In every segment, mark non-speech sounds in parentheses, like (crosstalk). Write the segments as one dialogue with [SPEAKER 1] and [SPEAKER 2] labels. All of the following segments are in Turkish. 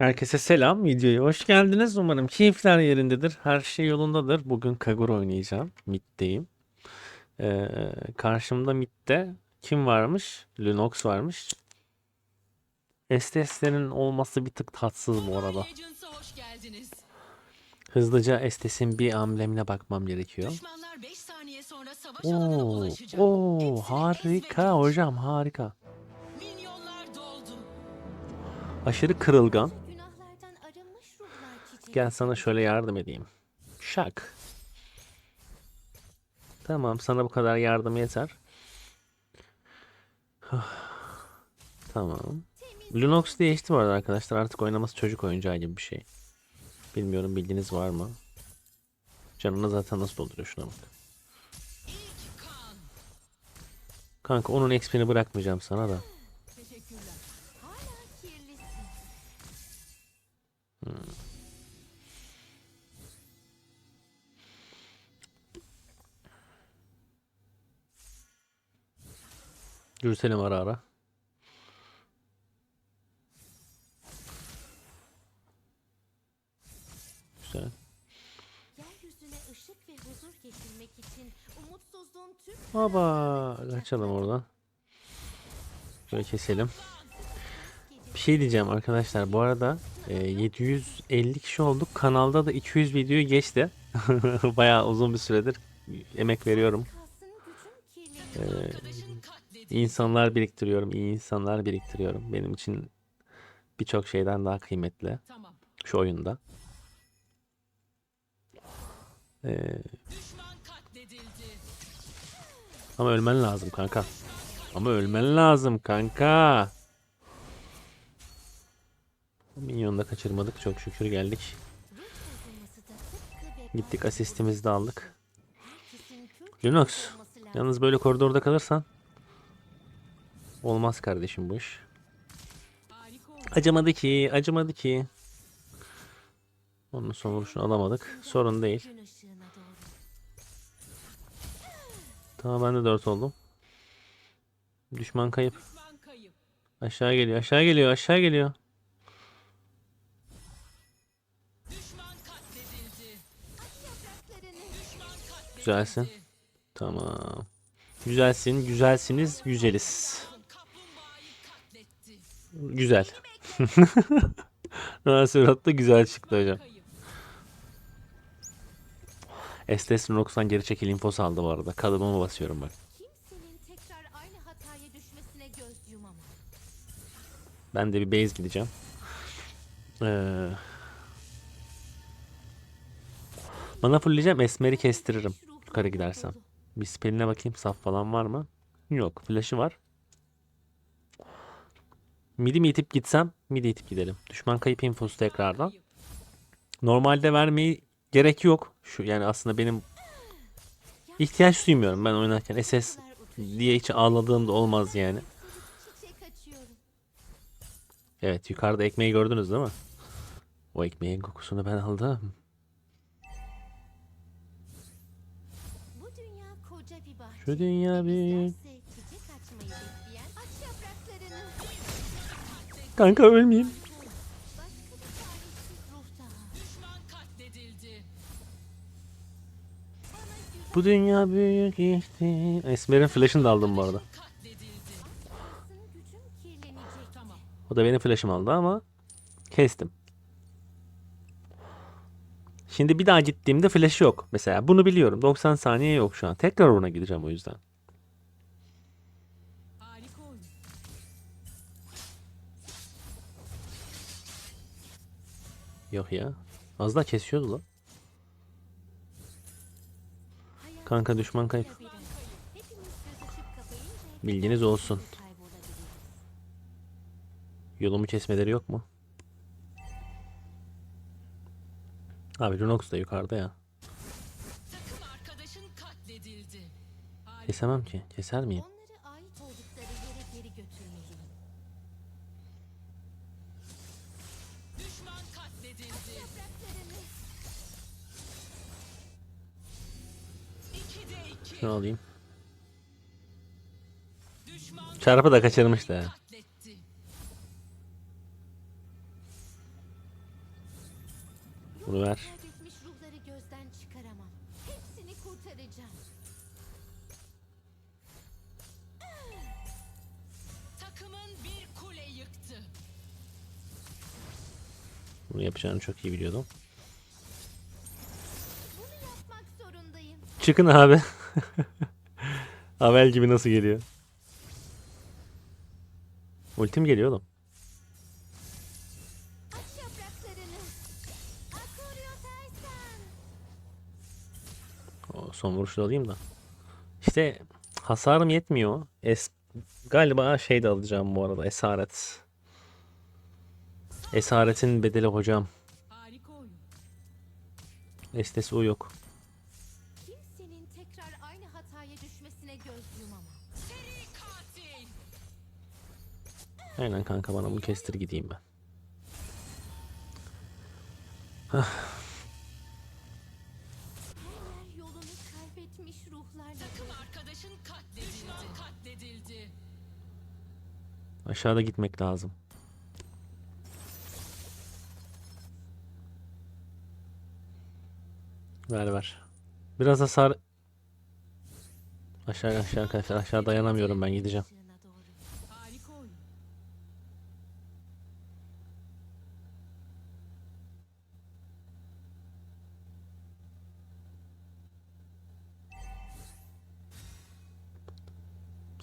[SPEAKER 1] Herkese selam. Videoya hoş geldiniz. Umarım keyifler yerindedir. Her şey yolundadır. Bugün Kagura oynayacağım. Mid'deyim. Ee, karşımda mid'de kim varmış? Lunox varmış. STS'lerin olması bir tık tatsız bu arada. Hızlıca STS'in bir amblemine bakmam gerekiyor.
[SPEAKER 2] Düşmanlar 5 saniye sonra savaş alanına
[SPEAKER 1] Oo, oo, harika hocam harika. Aşırı kırılgan. Gel sana şöyle yardım edeyim. Şak. Tamam sana bu kadar yardım yeter. Tamam. Lunox değişti bu arada arkadaşlar. Artık oynaması çocuk oyuncağı gibi bir şey. Bilmiyorum bilginiz var mı? Canını zaten nasıl dolduruyor şuna bak. Kanka onun XP'ni bırakmayacağım sana da.
[SPEAKER 2] Teşekkürler.
[SPEAKER 1] Dürtelim ara ara. Güzel. Baba kaçalım oradan. Şöyle keselim. Bir şey diyeceğim arkadaşlar. Bu arada e, 750 kişi olduk. Kanalda da 200 videoyu geçti. (laughs) Bayağı uzun bir süredir emek veriyorum. İnsanlar biriktiriyorum. iyi insanlar biriktiriyorum. Benim için birçok şeyden daha kıymetli
[SPEAKER 2] Tamam.
[SPEAKER 1] şu oyunda. E,
[SPEAKER 2] katledildi.
[SPEAKER 1] ama ölmen lazım kanka. Ama ölmen lazım kanka. Minyonu da kaçırmadık. Çok şükür geldik. Gittik asistimizi de aldık. Lunox. Yalnız böyle koridorda kalırsan olmaz kardeşim bu iş. Acımadı ki, acımadı ki. Onun son vuruşunu alamadık. Sorun değil. Tamam ben de 4 oldum. Düşman kayıp. Aşağı geliyor, aşağı geliyor, aşağı geliyor. Güzelsin. Tamam. Güzelsin, güzelsiniz, güzeliz. Güzel. (laughs) Surat da güzel çıktı hocam. Estes Lunox'tan geri çekil infosu aldı bu arada. Kalıbımı basıyorum bak. Ben de bir base gideceğim. Ee, mana fullleyeceğim. Esmer'i kestiririm. Yukarı gidersem. Bir spelline bakayım. Saf falan var mı? Yok. Flash'ı var. Midi mi itip gitsem? Midi itip gidelim. Düşman kayıp infosu tekrardan. Normalde vermeyi gerek yok. Şu yani aslında benim ihtiyaç duymuyorum ben oynarken. SS diye hiç ağladığım da olmaz yani. Evet yukarıda ekmeği gördünüz değil mi? O ekmeğin kokusunu ben aldım.
[SPEAKER 3] Bu dünya bir
[SPEAKER 1] Kanka ölmeyeyim. Bu dünya büyük işte. Esmer'in flash'ını da aldım bu arada. O da benim flash'ımı aldı ama kestim. Şimdi bir daha gittiğimde flash yok. Mesela bunu biliyorum. 90 saniye yok şu an. Tekrar ona gideceğim o yüzden. Yok ya. Az daha kesiyordu lan. Kanka düşman kayıp. Bilginiz olsun. Yolumu kesmeleri yok mu? Abi Lunox da yukarıda ya. Kesemem ki. Keser miyim? Şunu alayım. Çarpı da ha.
[SPEAKER 2] katletti.
[SPEAKER 1] Bunu ver. Bunu yapacağını çok iyi biliyordum. Çıkın abi. (laughs) Avel gibi nasıl geliyor? Ultim geliyor oğlum. O son vuruşu da alayım da. İşte hasarım yetmiyor. Es galiba şey de alacağım bu arada. Esaret. Esaretin bedeli hocam.
[SPEAKER 2] Harika oyun.
[SPEAKER 1] Estesi o yok. Aynen kanka bana bunu kestir gideyim ben.
[SPEAKER 3] Yer yolunu kaybetmiş ruhlarla
[SPEAKER 2] Takım arkadaşın katledildi. Katledildi.
[SPEAKER 1] Aşağıda gitmek lazım. Ver ver. Biraz hasar... Aşağı aşağı arkadaşlar aşağı dayanamıyorum ben gideceğim.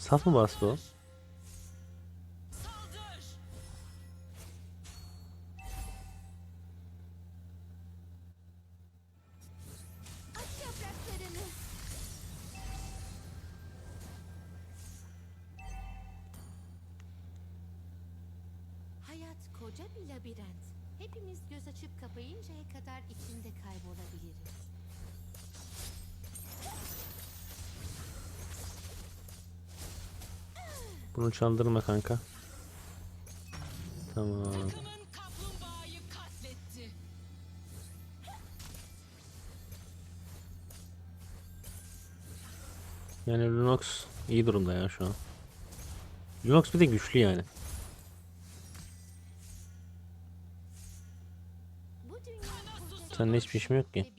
[SPEAKER 1] Saf mı bastı o? Bunu çaldırma kanka. Tamam. Yani Lunox iyi durumda ya şu an. Lunox bir de güçlü yani. Senin hiçbir işin yok ki.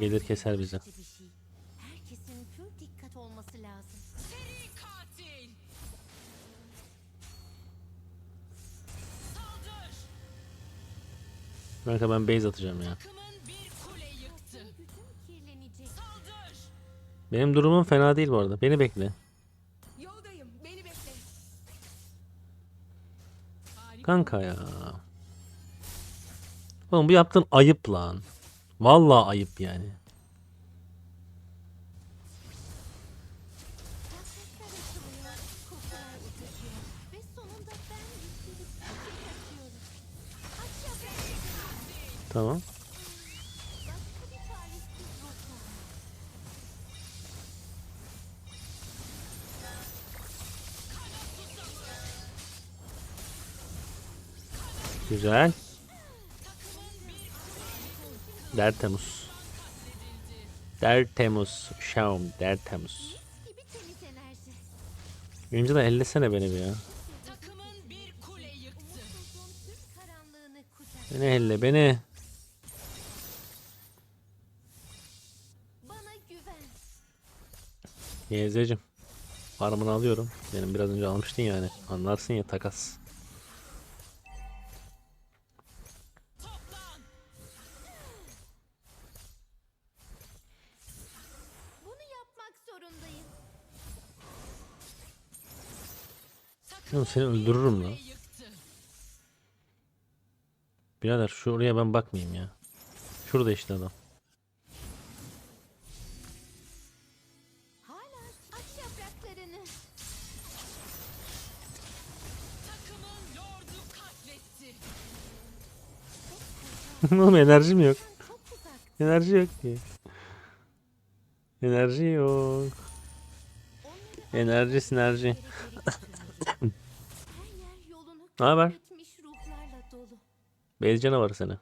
[SPEAKER 1] Gelir keser bizi.
[SPEAKER 3] gibi bir. Herkesin pür dikkat olması lazım.
[SPEAKER 2] Seri katil. Saldır.
[SPEAKER 1] Kanka ben base atacağım ya.
[SPEAKER 2] Takımın bir kule yıktı.
[SPEAKER 3] Senin gücün kirlenecek.
[SPEAKER 2] Saldır.
[SPEAKER 1] Benim durumum fena değil bu arada. Beni bekle.
[SPEAKER 2] Yoldayım. Beni bekle.
[SPEAKER 1] Kanka ya. Oğlum bu yaptığın ayıp lan. Vallahi ayıp yani.
[SPEAKER 3] Hasretler açılıyor,
[SPEAKER 1] Der Temmuz. Der Temmuz. Şaum. Der Temmuz.
[SPEAKER 3] Gibi temiz enerji.
[SPEAKER 1] Önce de ellesene beni bir ya. Beni elle beni. Yezecim. Farmını alıyorum. Benim biraz önce almıştın yani. Anlarsın ya takas. Oğlum seni öldürürüm lan. Birader şuraya ben bakmayayım ya. Şurada işte adam. (laughs) Oğlum enerjim yok. Enerji yok ki. Enerji yok. Enerji sinerji. Ne haber? Beyaz canavarı seni.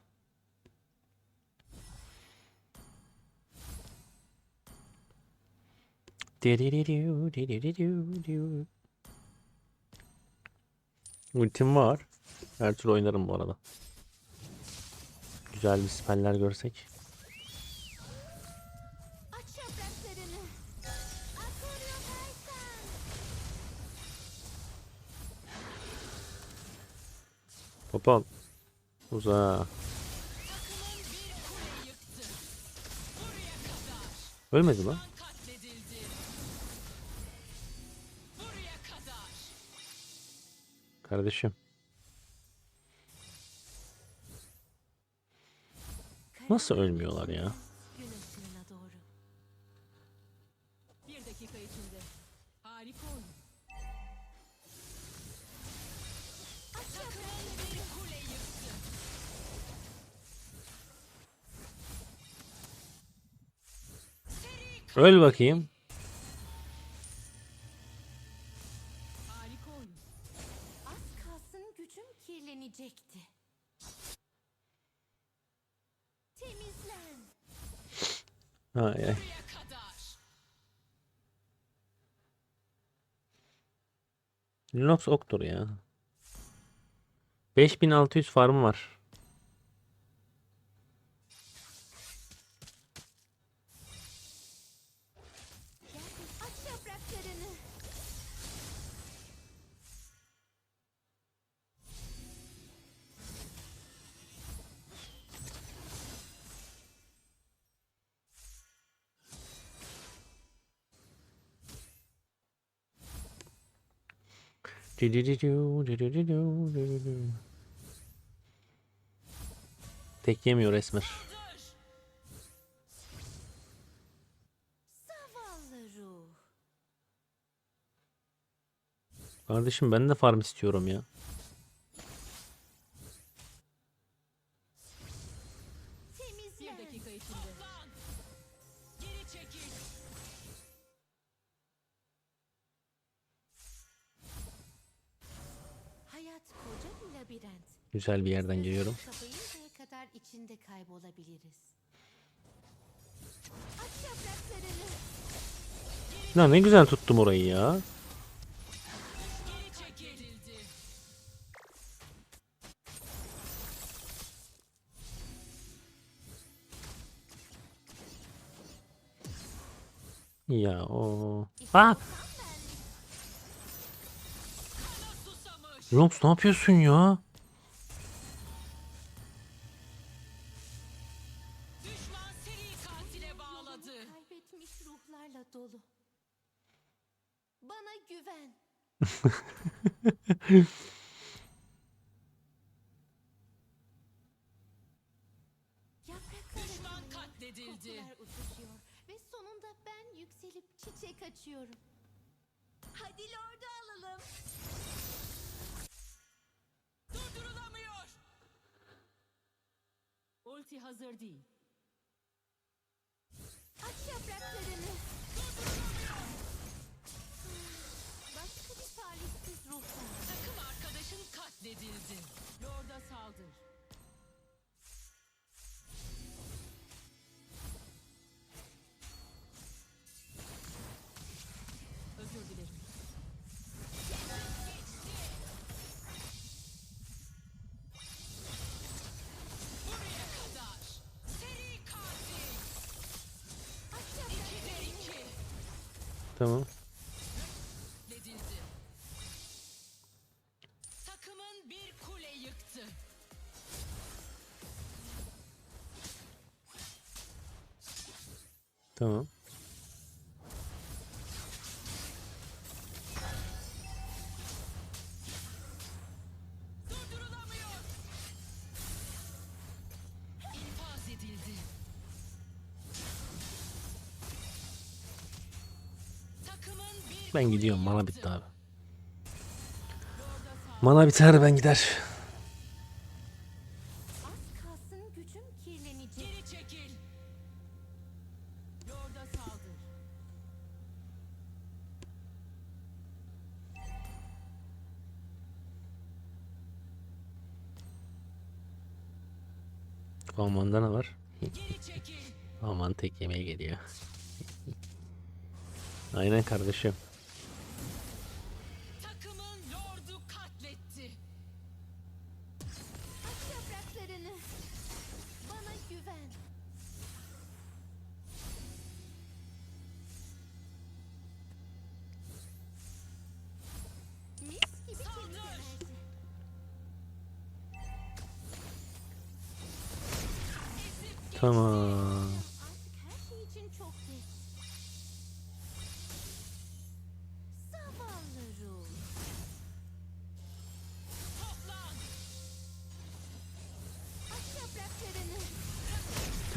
[SPEAKER 1] Ultim var. Her türlü oynarım bu arada. Güzel bir speller görsek. Popon. Uza. Ölmedi lan. Kardeşim. Nasıl ölmüyorlar ya? Öl bakayım.
[SPEAKER 3] Az kalsın gücüm kirlenecekti. Temizlen.
[SPEAKER 1] Ay ay. Linux oktur ya. 5600 farmı var. Tek yemiyor Esmer. Kardeşim ben de farm istiyorum ya. Güzel bir yerden geliyorum.
[SPEAKER 3] Kadar içinde kaybolabiliriz.
[SPEAKER 1] Ya ne güzel tuttum orayı ya. Ya o.
[SPEAKER 2] Susamış.
[SPEAKER 1] Linux ne yapıyorsun ya?
[SPEAKER 2] Düşman katledildi.
[SPEAKER 3] kokular uçuşuyor ve sonunda ben yükselip çiçek açıyorum. Hadi lordu alalım.
[SPEAKER 2] Durdurulamıyor. Ulti hazır değil.
[SPEAKER 3] Aç yapraklarını.
[SPEAKER 1] Tamam. Ben gidiyorum. Mana bitti abi. Mana biter ben gider. Aynen kardeşim.
[SPEAKER 2] Takımın lordu katletti.
[SPEAKER 3] Aç yapraklarını. Bana güven. Mis gibi temizlenerdi.
[SPEAKER 1] Tamam.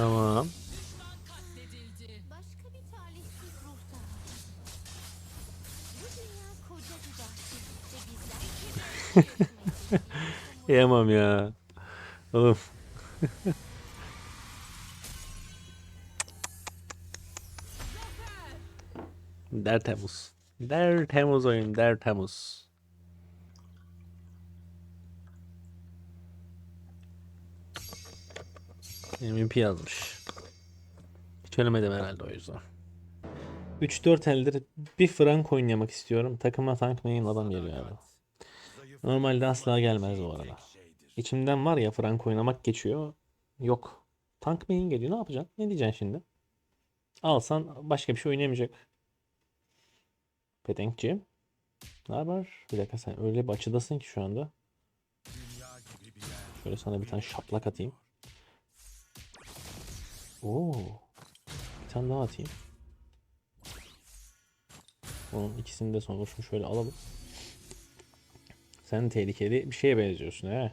[SPEAKER 3] Bizler (laughs)
[SPEAKER 1] Yiyemem ya. Oğlum. (laughs) Der Temmuz. Der Temmuz oyun. Der Temmuz. MVP yazmış. Hiç ölemedim herhalde o yüzden. 3-4 eldir bir frank oynamak istiyorum. Takıma tank main adam geliyor abi. Normalde asla gelmez bu arada. İçimden var ya frank oynamak geçiyor. Yok. Tank main geliyor. Ne yapacaksın? Ne diyeceksin şimdi? Alsan başka bir şey oynayamayacak. Petenkçi. Ne haber? Bir dakika sen öyle bir açıdasın ki şu anda. Şöyle sana bir tane şaplak atayım. Oo. Bir tane daha atayım. Onun ikisini de sonuçta şöyle alalım. Sen tehlikeli bir şeye benziyorsun he.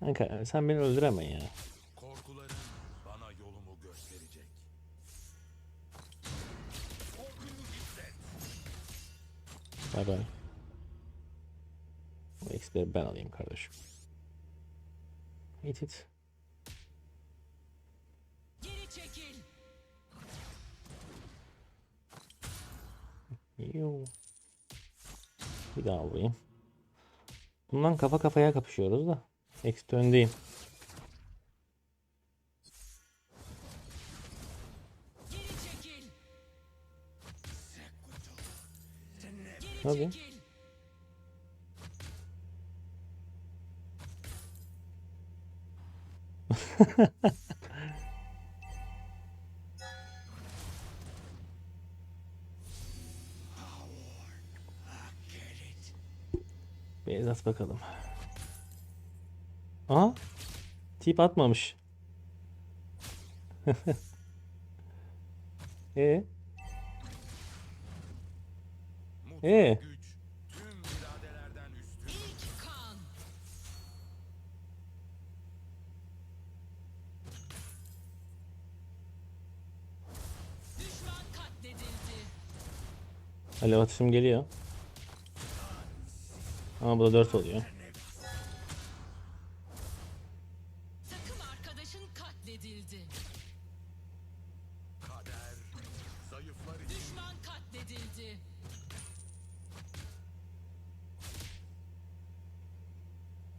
[SPEAKER 1] (laughs) Kanka sen beni öldüremem ya.
[SPEAKER 4] Korkuların bana yolumu gösterecek.
[SPEAKER 1] Bay bay. Bu XP'leri ben alayım kardeşim. Hit hit.
[SPEAKER 2] Geri çekil.
[SPEAKER 1] Yoo. Bir daha alayım. Bundan kafa kafaya kapışıyoruz da. XP öndeyim.
[SPEAKER 2] Geri çekil. Geri
[SPEAKER 1] Tabii.
[SPEAKER 2] çekil.
[SPEAKER 1] Bir (laughs) at bakalım. Aa. Tip atmamış. (laughs) e
[SPEAKER 4] Mutlu
[SPEAKER 1] Alev atışım geliyor. Ama bu da 4 oluyor.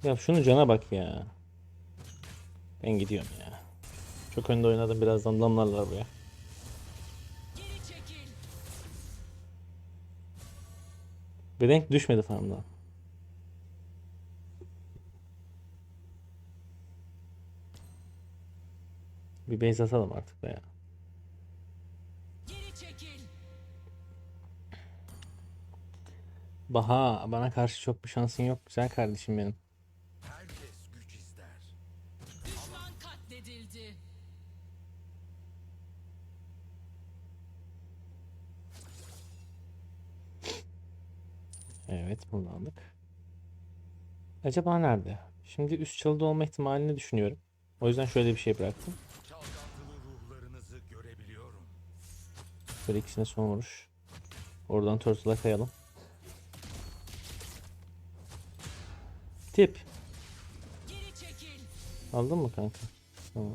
[SPEAKER 1] Ya şunu cana bak ya. Ben gidiyorum ya. Çok önde oynadım birazdan damlarlar buraya. Bir renk düşmedi farmdan. Bir base atalım artık da ya. Baha bana karşı çok bir şansın yok güzel kardeşim benim. Evet bunu aldık. Acaba nerede? Şimdi üst çalıda olma ihtimalini düşünüyorum. O yüzden şöyle bir şey bıraktım.
[SPEAKER 4] Çalkantılı ruhlarınızı görebiliyorum.
[SPEAKER 1] Şöyle ikisine son vuruş. Oradan turtle'a kayalım. Tip.
[SPEAKER 2] Geri çekil.
[SPEAKER 1] Aldın mı kanka? Tamam.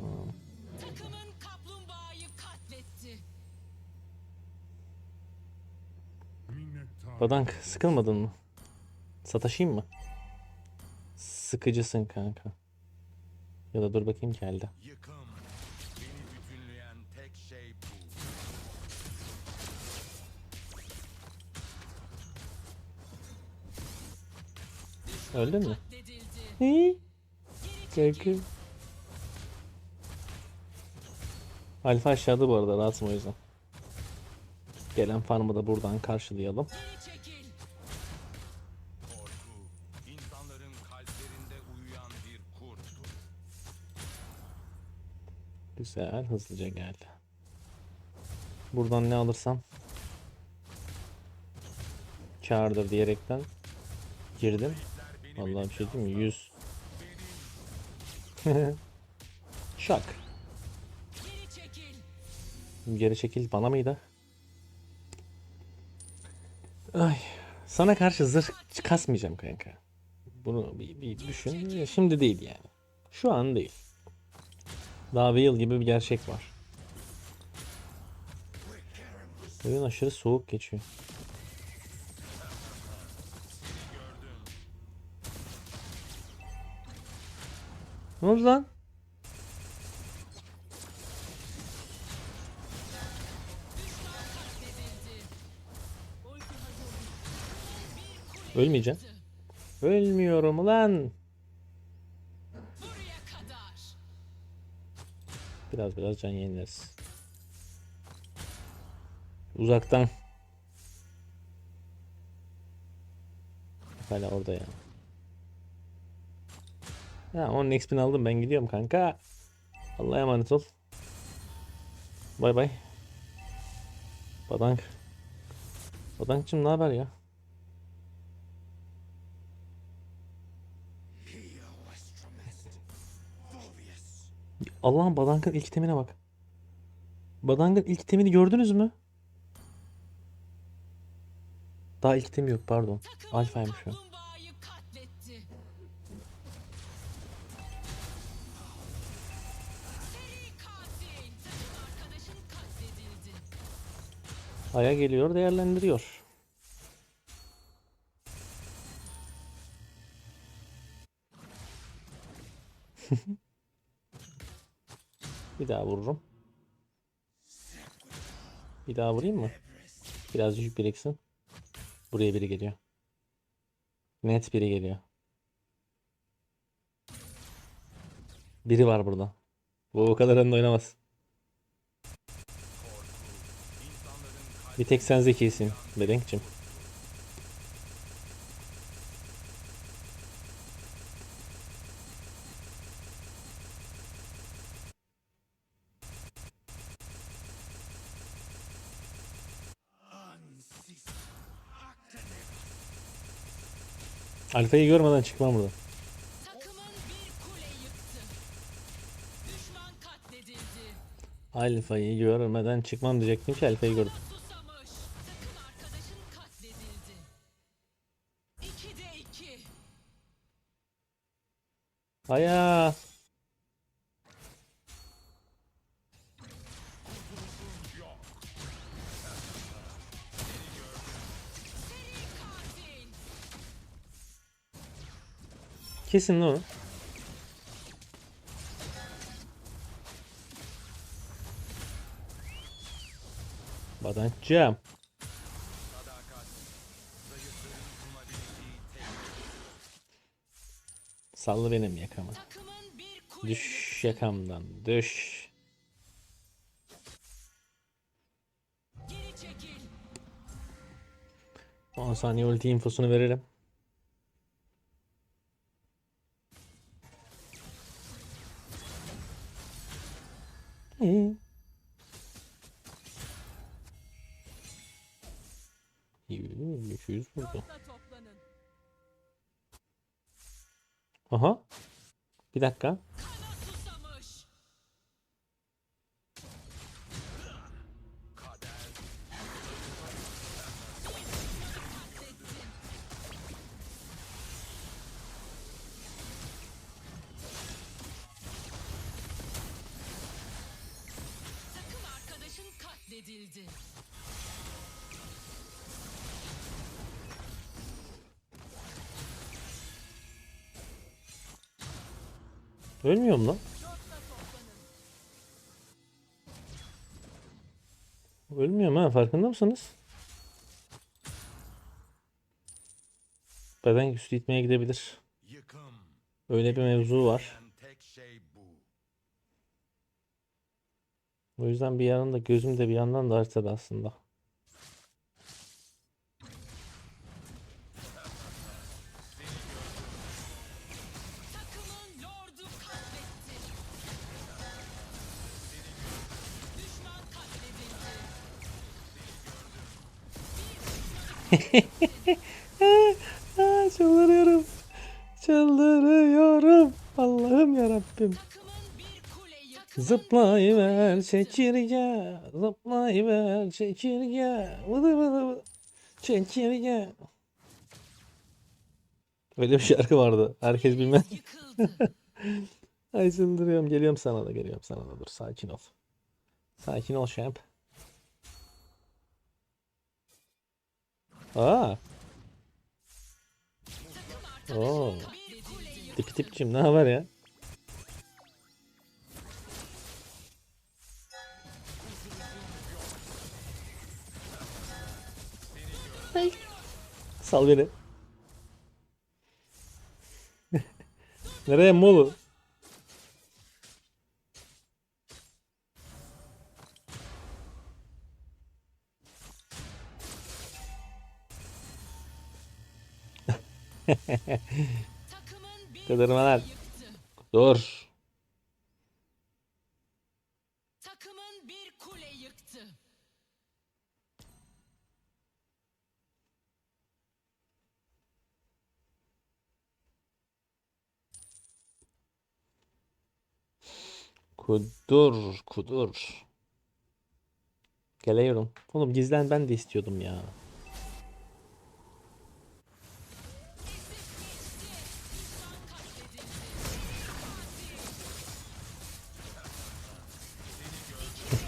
[SPEAKER 2] Takımın kaplumbağayı katletti.
[SPEAKER 1] Badank sıkılmadın mı? Sataşayım mı? Sıkıcısın kanka. Ya da dur bakayım geldi.
[SPEAKER 4] Şey.
[SPEAKER 1] Öldün mü? Ne? Kanka. Alfa aşağıda bu arada rahatsım o yüzden. Gelen farmı da buradan karşılayalım. Güzel hızlıca geldi. Buradan ne alırsam kârdır diyerekten girdim. Vallahi bir şey değil mi? 100 (laughs) Şak.
[SPEAKER 2] Geri çekil
[SPEAKER 1] bana mıydı? Ay, sana karşı zırh kasmayacağım kanka. Bunu bir, bir düşün. Şimdi değil yani. Şu an değil. Daha bir yıl gibi bir gerçek var. Oyun aşırı soğuk geçiyor. Ne oldu lan? Ölmeyeceğim. Ölmüyorum lan. Biraz biraz can yenileriz. Uzaktan. Hala orada ya. Ha onun XP'ni aldım ben gidiyorum kanka. Allah'a emanet ol. Bay bay. Badank. Badankçım ne haber ya? Allah'ım Badank'ın ilk itemine bak. Badank'ın ilk itemini gördünüz mü? Daha ilk itemi yok pardon. Alfa'ymış o. Aya geliyor değerlendiriyor. (laughs) Bir daha vururum. Bir daha vurayım mı? Biraz yük biriksin. Buraya biri geliyor. Net biri geliyor. Biri var burada. Bu o kadar önde oynamaz. Bir tek sen zekisin Bedenkçim. Alfa'yı görmeden çıkmam
[SPEAKER 2] katledildi.
[SPEAKER 1] Alfa'yı görmeden çıkmam diyecektim ki Alfa'yı gördüm.
[SPEAKER 2] Susamış.
[SPEAKER 1] Kesin lan o. Badankçım.
[SPEAKER 4] Sadakat, zayıfların sunabildiği tek
[SPEAKER 1] Sallı benim
[SPEAKER 2] kule
[SPEAKER 1] Düş yakamdan. Düş. 10 saniye ulti infosunu veririm. 200 vurdu. Aha. Bir dakika.
[SPEAKER 2] edildi.
[SPEAKER 1] Ölmüyorum lan. Ölmüyorum ha farkında mısınız? Beden güçlü itmeye gidebilir. Öyle bir mevzu var. O yüzden bir yandan da gözüm de bir yandan da haritada aslında. (laughs) Çıldırıyorum. Çıldırıyorum. Allah'ım yarabbim. Zıplayıver çekirge. Zıplayıver çekirge. Vıdı vıdı vıdı. Çekirge. Öyle bir şarkı vardı. Herkes bilmez. (laughs) Ay çıldırıyorum. Geliyorum sana da geliyorum sana da. Dur sakin ol. Sakin ol şamp. Aa. Oo. Tipi tipçim ne haber ya? Ay. Sal beni. Nereye Molu? Kıdırmalar. Dur.
[SPEAKER 2] Takımın bir kule yıktı.
[SPEAKER 1] Kudur, kudur. Geliyorum. Oğlum gizlen ben de istiyordum ya.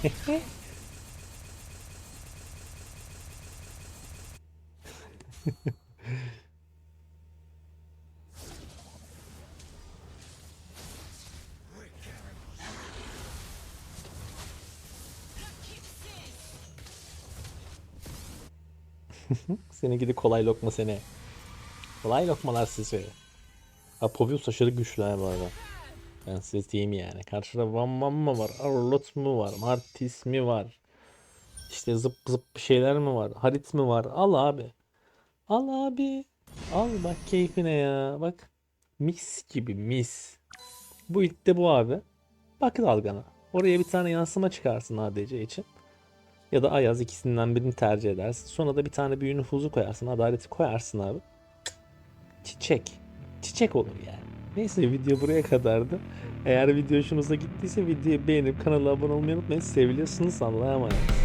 [SPEAKER 1] (laughs) Seni gidi kolay lokma seni. Kolay lokmalar sizi. Apovius aşırı güçlü ha bu arada. Ben size diyeyim yani. Karşıda Van Van mı var? Arlot mu var? Martis mi var? İşte zıp zıp bir şeyler mi var? Harit mi var? Al abi. Al abi. Al bak keyfine ya. Bak. Mis gibi mis. Bu itte bu abi. Bak dalgana. Oraya bir tane yansıma çıkarsın ADC için. Ya da Ayaz ikisinden birini tercih edersin. Sonra da bir tane büyü nüfuzu koyarsın. Adaleti koyarsın abi. Çiçek. Çiçek olur yani. Neyse video buraya kadardı. Eğer video hoşunuza gittiyse videoyu beğenip kanala abone olmayı unutmayın. Seviliyorsunuz. Allah'a emanet.